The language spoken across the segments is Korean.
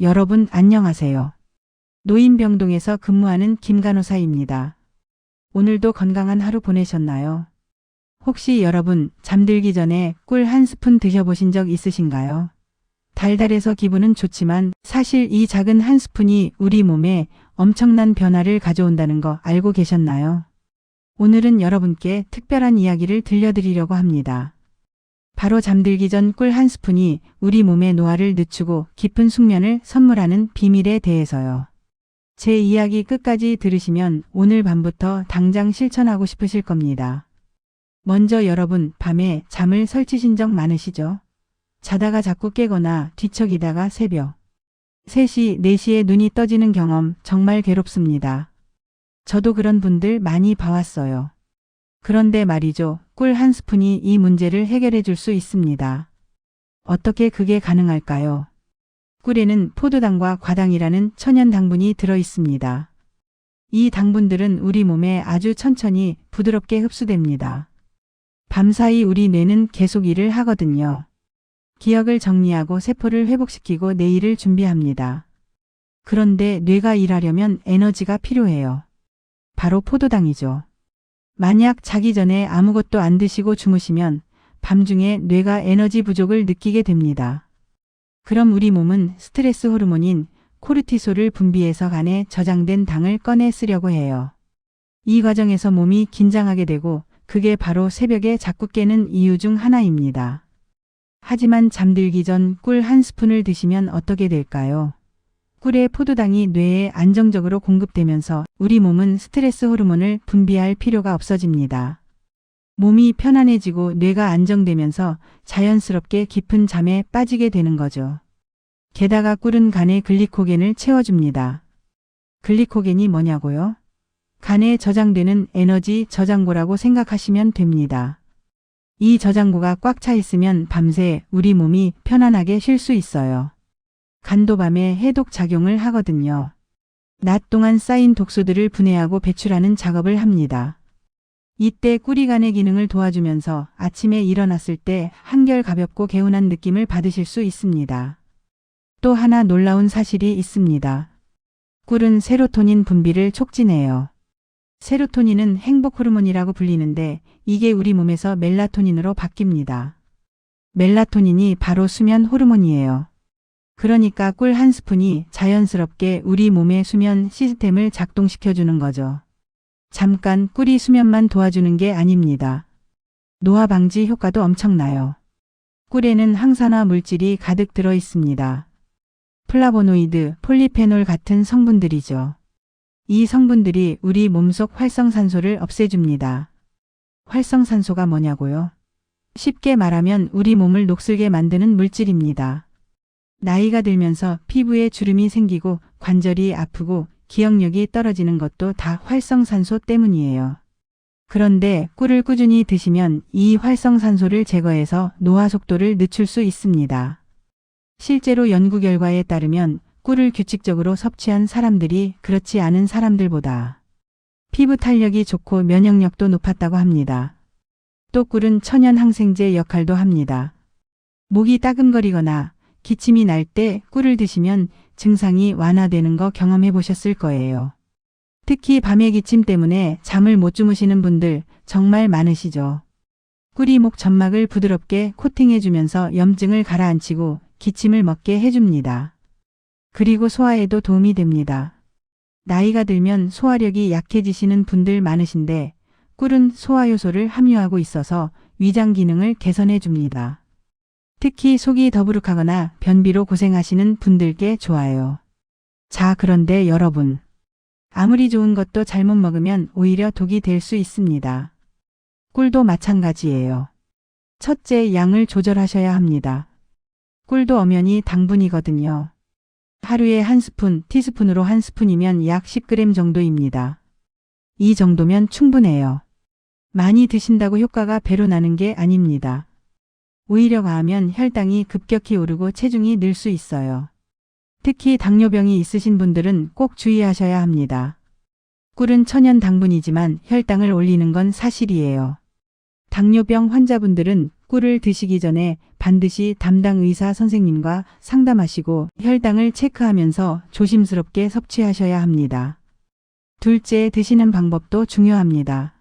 여러분 안녕하세요. 노인병동에서 근무하는 김간호사입니다. 오늘도 건강한 하루 보내셨나요? 혹시 여러분 잠들기 전에 꿀 한 스푼 드셔보신 적 있으신가요? 달달해서 기분은 좋지만 사실 이 작은 한 스푼이 우리 몸에 엄청난 변화를 가져온다는 거 알고 계셨나요? 오늘은 여러분께 특별한 이야기를 들려드리려고 합니다. 바로 잠들기 전 꿀 한 스푼이 우리 몸의 노화를 늦추고 깊은 숙면을 선물하는 비밀에 대해서요. 제 이야기 끝까지 들으시면 오늘 밤부터 당장 실천하고 싶으실 겁니다. 먼저 여러분 밤에 잠을 설치신 적 많으시죠? 자다가 자꾸 깨거나 뒤척이다가 새벽 3시, 4시에 눈이 떠지는 경험 정말 괴롭습니다. 저도 그런 분들 많이 봐왔어요. 그런데 말이죠. 꿀 한 스푼이 이 문제를 해결해 줄 수 있습니다. 어떻게 그게 가능할까요? 꿀에는 포도당과 과당이라는 천연 당분이 들어 있습니다. 이 당분들은 우리 몸에 아주 천천히 부드럽게 흡수됩니다. 밤사이 우리 뇌는 계속 일을 하거든요. 기억을 정리하고 세포를 회복시키고 내일을 준비합니다. 그런데 뇌가 일하려면 에너지가 필요해요. 바로 포도당이죠. 만약 자기 전에 아무것도 안 드시고 주무시면 밤중에 뇌가 에너지 부족을 느끼게 됩니다. 그럼 우리 몸은 스트레스 호르몬인 코르티솔을 분비해서 간에 저장된 당을 꺼내 쓰려고 해요. 이 과정에서 몸이 긴장하게 되고 그게 바로 새벽에 자꾸 깨는 이유 중 하나입니다. 하지만 잠들기 전 꿀 한 스푼을 드시면 어떻게 될까요? 꿀의 포도당이 뇌에 안정적으로 공급되면서 우리 몸은 스트레스 호르몬을 분비할 필요가 없어집니다. 몸이 편안해지고 뇌가 안정되면서 자연스럽게 깊은 잠에 빠지게 되는 거죠. 게다가 꿀은 간에 글리코겐을 채워줍니다. 글리코겐이 뭐냐고요? 간에 저장되는 에너지 저장고라고 생각하시면 됩니다. 이 저장고가 꽉 차 있으면 밤새 우리 몸이 편안하게 쉴 수 있어요. 간도 밤에 해독 작용을 하거든요. 낮 동안 쌓인 독소들을 분해하고 배출하는 작업을 합니다. 이때 꿀이 간의 기능을 도와주면서 아침에 일어났을 때 한결 가볍고 개운한 느낌을 받으실 수 있습니다. 또 하나 놀라운 사실이 있습니다. 꿀은 세로토닌 분비를 촉진해요. 세로토닌은 행복 호르몬이라고 불리는데 이게 우리 몸에서 멜라토닌으로 바뀝니다. 멜라토닌이 바로 수면 호르몬이에요. 그러니까 꿀 한 스푼이 자연스럽게 우리 몸의 수면 시스템을 작동시켜주는 거죠. 잠깐 꿀이 수면만 도와주는 게 아닙니다. 노화 방지 효과도 엄청나요. 꿀에는 항산화 물질이 가득 들어 있습니다. 플라보노이드, 폴리페놀 같은 성분들이죠. 이 성분들이 우리 몸속 활성산소를 없애줍니다. 활성산소가 뭐냐고요? 쉽게 말하면 우리 몸을 녹슬게 만드는 물질입니다. 나이가 들면서 피부에 주름이 생기고 관절이 아프고 기억력이 떨어지는 것도 다 활성산소 때문이에요. 그런데 꿀을 꾸준히 드시면 이 활성산소를 제거해서 노화 속도를 늦출 수 있습니다. 실제로 연구 결과에 따르면 꿀을 규칙적으로 섭취한 사람들이 그렇지 않은 사람들보다 피부 탄력이 좋고 면역력도 높았다고 합니다. 또 꿀은 천연 항생제 역할도 합니다. 목이 따끔거리거나 기침이 날 때 꿀을 드시면 증상이 완화되는 거 경험해 보셨을 거예요. 특히 밤의 기침 때문에 잠을 못 주무시는 분들 정말 많으시죠. 꿀이 목 점막을 부드럽게 코팅해 주면서 염증을 가라앉히고 기침을 먹게 해줍니다. 그리고 소화에도 도움이 됩니다. 나이가 들면 소화력이 약해지시는 분들 많으신데 꿀은 소화 요소를 함유하고 있어서 위장 기능을 개선해 줍니다. 특히 속이 더부룩하거나 변비로 고생하시는 분들께 좋아요. 자, 그런데 여러분. 아무리 좋은 것도 잘못 먹으면 오히려 독이 될 수 있습니다. 꿀도 마찬가지예요. 첫째, 양을 조절하셔야 합니다. 꿀도 엄연히 당분이거든요. 하루에 한 스푼, 티스푼으로 한 스푼이면 약 10g 정도입니다. 이 정도면 충분해요. 많이 드신다고 효과가 배로 나는 게 아닙니다. 오히려 과하면 혈당이 급격히 오르고 체중이 늘 수 있어요. 특히 당뇨병이 있으신 분들은 꼭 주의하셔야 합니다. 꿀은 천연 당분이지만 혈당을 올리는 건 사실이에요. 당뇨병 환자분들은 꿀을 드시기 전에 반드시 담당 의사 선생님과 상담하시고 혈당을 체크하면서 조심스럽게 섭취하셔야 합니다. 둘째, 드시는 방법도 중요합니다.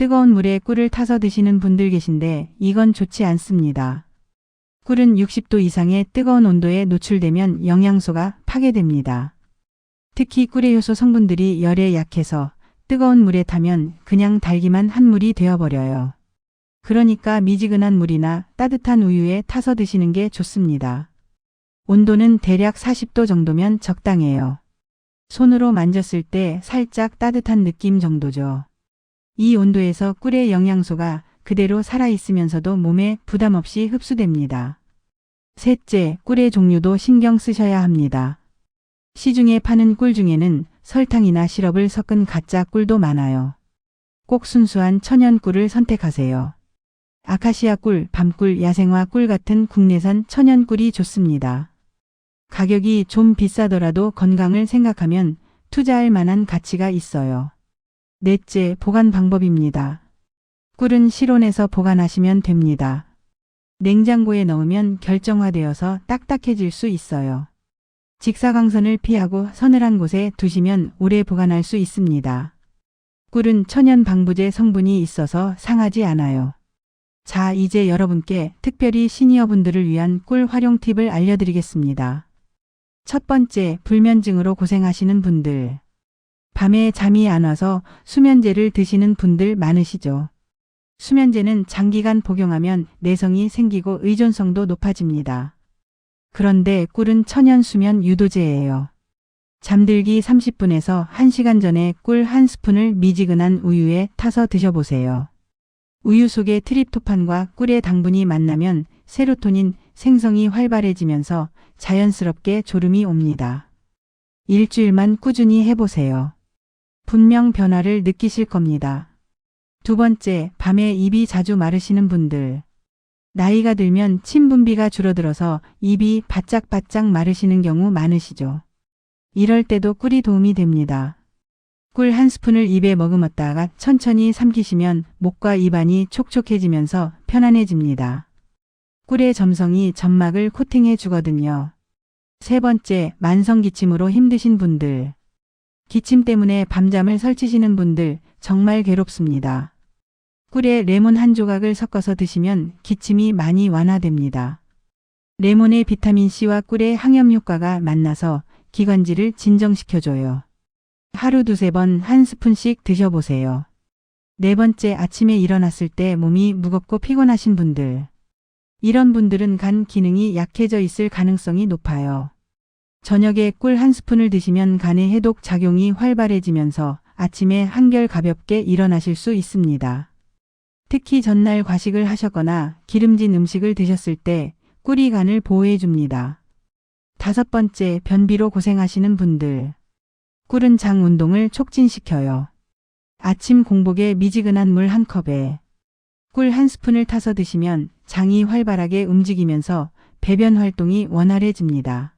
뜨거운 물에 꿀을 타서 드시는 분들 계신데 이건 좋지 않습니다. 꿀은 60도 이상의 뜨거운 온도에 노출되면 영양소가 파괴됩니다. 특히 꿀의 효소 성분들이 열에 약해서 뜨거운 물에 타면 그냥 달기만 한 물이 되어버려요. 그러니까 미지근한 물이나 따뜻한 우유에 타서 드시는 게 좋습니다. 온도는 대략 40도 정도면 적당해요. 손으로 만졌을 때 살짝 따뜻한 느낌 정도죠. 이 온도에서 꿀의 영양소가 그대로 살아있으면서도 몸에 부담 없이 흡수됩니다. 셋째, 꿀의 종류도 신경 쓰셔야 합니다. 시중에 파는 꿀 중에는 설탕이나 시럽을 섞은 가짜 꿀도 많아요. 꼭 순수한 천연 꿀을 선택하세요. 아카시아 꿀, 밤꿀, 야생화 꿀 같은 국내산 천연 꿀이 좋습니다. 가격이 좀 비싸더라도 건강을 생각하면 투자할 만한 가치가 있어요. 넷째, 보관 방법입니다. 꿀은 실온에서 보관하시면 됩니다. 냉장고에 넣으면 결정화되어서 딱딱해질 수 있어요. 직사광선을 피하고 서늘한 곳에 두시면 오래 보관할 수 있습니다. 꿀은 천연 방부제 성분이 있어서 상하지 않아요. 자, 이제 여러분께 특별히 시니어분들을 위한 꿀 활용 팁을 알려드리겠습니다. 첫 번째, 불면증으로 고생하시는 분들. 밤에 잠이 안 와서 수면제를 드시는 분들 많으시죠. 수면제는 장기간 복용하면 내성이 생기고 의존성도 높아집니다. 그런데 꿀은 천연 수면 유도제예요. 잠들기 30분에서 1시간 전에 꿀 한 스푼을 미지근한 우유에 타서 드셔보세요. 우유 속의 트립토판과 꿀의 당분이 만나면 세로토닌 생성이 활발해지면서 자연스럽게 졸음이 옵니다. 일주일만 꾸준히 해보세요. 분명 변화를 느끼실 겁니다. 두 번째, 밤에 입이 자주 마르시는 분들. 나이가 들면 침 분비가 줄어들어서 입이 바짝바짝 마르시는 경우 많으시죠. 이럴 때도 꿀이 도움이 됩니다. 꿀 한 스푼을 입에 머금었다가 천천히 삼키시면 목과 입안이 촉촉해지면서 편안해집니다. 꿀의 점성이 점막을 코팅해 주거든요. 세 번째, 만성 기침으로 힘드신 분들. 기침 때문에 밤잠을 설치시는 분들 정말 괴롭습니다. 꿀에 레몬 한 조각을 섞어서 드시면 기침이 많이 완화됩니다. 레몬의 비타민C와 꿀의 항염 효과가 만나서 기관지를 진정시켜줘요. 하루 두세 번 한 스푼씩 드셔보세요. 네 번째 아침에 일어났을 때 몸이 무겁고 피곤하신 분들. 이런 분들은 간 기능이 약해져 있을 가능성이 높아요. 저녁에 꿀 한 스푼을 드시면 간의 해독 작용이 활발해지면서 아침에 한결 가볍게 일어나실 수 있습니다. 특히 전날 과식을 하셨거나 기름진 음식을 드셨을 때 꿀이 간을 보호해 줍니다. 다섯 번째, 변비로 고생하시는 분들. 꿀은 장 운동을 촉진시켜요. 아침 공복에 미지근한 물 한 컵에 꿀 한 스푼을 타서 드시면 장이 활발하게 움직이면서 배변 활동이 원활해집니다.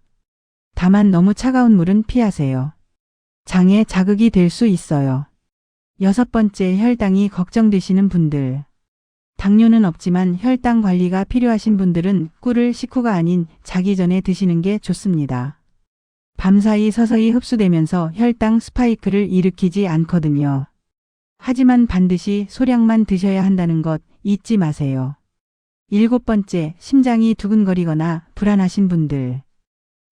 다만 너무 차가운 물은 피하세요. 장에 자극이 될 수 있어요. 여섯 번째 혈당이 걱정되시는 분들. 당뇨는 없지만 혈당 관리가 필요하신 분들은 꿀을 식후가 아닌 자기 전에 드시는 게 좋습니다. 밤사이 서서히 흡수되면서 혈당 스파이크를 일으키지 않거든요. 하지만 반드시 소량만 드셔야 한다는 것 잊지 마세요. 일곱 번째, 심장이 두근거리거나 불안하신 분들.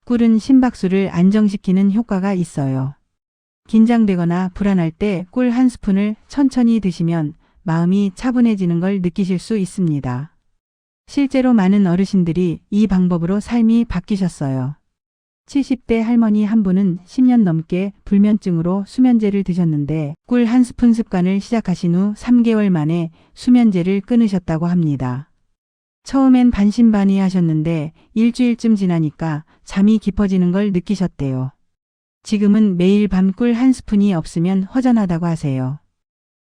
꿀은 심박수를 안정시키는 효과가 있어요. 긴장되거나 불안할 때 꿀 한 스푼을 천천히 드시면 마음이 차분해지는 걸 느끼실 수 있습니다. 실제로 많은 어르신들이 이 방법으로 삶이 바뀌셨어요. 70대 할머니 한 분은 10년 넘게 불면증으로 수면제를 드셨는데 꿀 한 스푼 습관을 시작하신 후 3개월 만에 수면제를 끊으셨다고 합니다. 처음엔 반신반의 하셨는데 일주일쯤 지나니까 잠이 깊어지는 걸 느끼셨대요. 지금은 매일 밤 꿀 한 스푼이 없으면 허전하다고 하세요.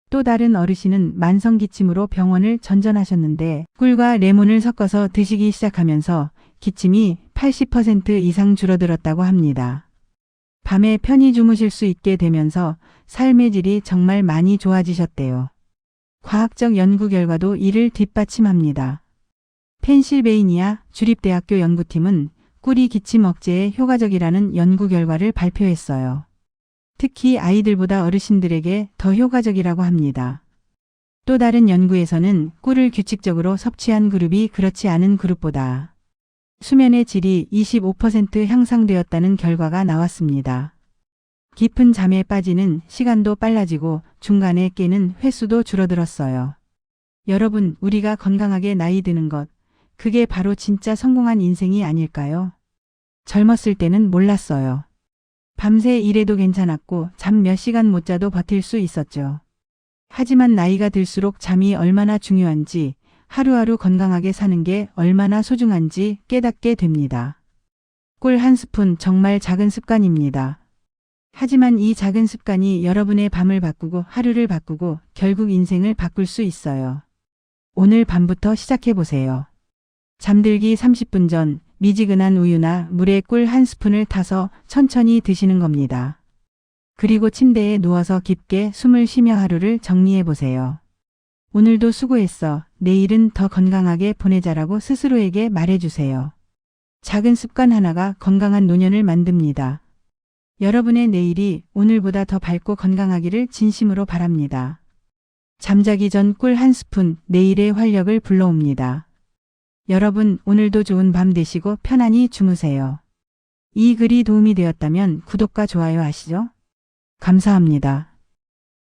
또 다른 어르신은 만성기침으로 병원을 전전하셨는데 꿀과 레몬을 섞어서 드시기 시작하면서 기침이 80% 이상 줄어들었다고 합니다. 밤에 편히 주무실 수 있게 되면서 삶의 질이 정말 많이 좋아지셨대요. 과학적 연구 결과도 이를 뒷받침합니다. 펜실베이니아 주립대학교 연구팀은 꿀이 기침 억제에 효과적이라는 연구 결과를 발표했어요. 특히 아이들보다 어르신들에게 더 효과적이라고 합니다. 또 다른 연구에서는 꿀을 규칙적으로 섭취한 그룹이 그렇지 않은 그룹보다 수면의 질이 25% 향상되었다는 결과가 나왔습니다. 깊은 잠에 빠지는 시간도 빨라지고 중간에 깨는 횟수도 줄어들었어요. 여러분, 우리가 건강하게 나이 드는 것, 그게 바로 진짜 성공한 인생이 아닐까요? 젊었을 때는 몰랐어요. 밤새 일해도 괜찮았고 잠 몇 시간 못 자도 버틸 수 있었죠. 하지만 나이가 들수록 잠이 얼마나 중요한지 하루하루 건강하게 사는 게 얼마나 소중한지 깨닫게 됩니다. 꿀 한 스푼 정말 작은 습관입니다. 하지만 이 작은 습관이 여러분의 밤을 바꾸고 하루를 바꾸고 결국 인생을 바꿀 수 있어요. 오늘 밤부터 시작해 보세요. 잠들기 30분 전 미지근한 우유나 물에 꿀 한 스푼을 타서 천천히 드시는 겁니다. 그리고 침대에 누워서 깊게 숨을 쉬며 하루를 정리해 보세요. 오늘도 수고했어. 내일은 더 건강하게 보내자라고 스스로에게 말해주세요. 작은 습관 하나가 건강한 노년을 만듭니다. 여러분의 내일이 오늘보다 더 밝고 건강하기를 진심으로 바랍니다. 잠자기 전 꿀 한 스푼 내일의 활력을 불러옵니다. 여러분 오늘도 좋은 밤 되시고 편안히 주무세요. 이 글이 도움이 되었다면 구독과 좋아요 하시죠? 감사합니다.